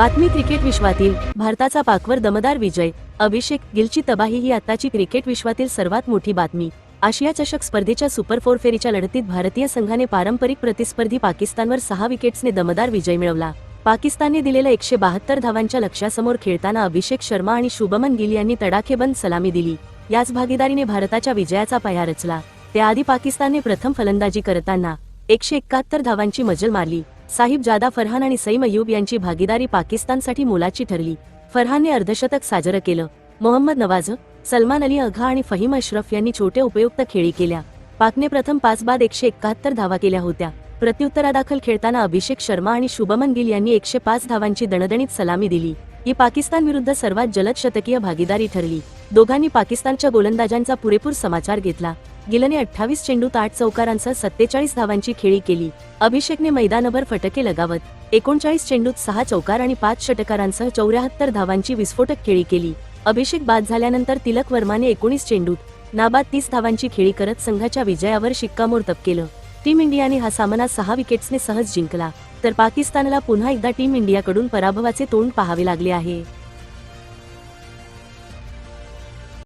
बातमी क्रिकेट विश्वातील भारताचा पाकवर दमदार विजय अभिषेक गिलची तबाही ही आताची क्रिकेट विश्वातील सर्वात मोठी बातमी. आशिया चषक स्पर्धेच्या सुपर फोर फेरीच्या लढतीत भारतीय संघाने पारंपरिक प्रतिस्पर्धी पाकिस्तानवर सहा विकेट्सने दमदार विजय मिळवला. पाकिस्तानने दिलेल्या एकशे बहात्तर धावांच्या लक्ष्यासमोर खेळताना अभिषेक शर्मा आणि शुभमन गिल यांनी तडाखेबंद सलामी दिली. याच भागीदारीने भारताच्या विजयाचा पाया रचला. त्याआधी पाकिस्तानने प्रथम फलंदाजी करताना एकशे एकाहत्तर धावांची मजल मारली. साहिब जादा फरहान आणि सईम अयूब यांची भागीदारी पाकिस्तानसाठी मोलाची ठरली. फरहानने अर्धशतक साजरं केलं. मोहम्मद नवाज सलमान अली अघा आणि फहीम अश्रफ यांनी छोट्या उपयुक्त खेळी केल्या. पाकने प्रथम पाच बाद एकशे एकाहत्तर धावा केल्या होत्या. प्रत्युत्तरादाखल खेळताना अभिषेक शर्मा आणि शुभमन गिल यांनी एकशे पाच धावांची दणदणीत सलामी दिली. ही पाकिस्तान विरुद्ध सर्वात जलद शतकीय भागीदारी ठरली. दोघांनी पाकिस्तानच्या गोलंदाजांचा पुरेपूर समाचार घेतला. गिलने अठ्ठावीस चेंडूत आठ चौकारांसह सत्तेचाळीस धावांची खेळी केली. अभिषेकने मैदानभर फटके लगावत एकोणचाळीस चेंडूत सहा चौकार आणि पाच षटकारांसह चौऱ्याहत्तर धावांची विस्फोटक खेळी केली. अभिषेक बाद झाल्यानंतर तिलक वर्माने एकोणीस चेंडूत नाबाद तीस धावांची खेळी करत संघाच्या विजयावर शिक्कामोर्तब केलं. टीम इंडियाने हा सामना सहा विकेट्सने सहज जिंकला तर पाकिस्तानला पुन्हा एकदा टीम इंडियाकडून पराभवाचे तोंड पाहावे लागले आहे.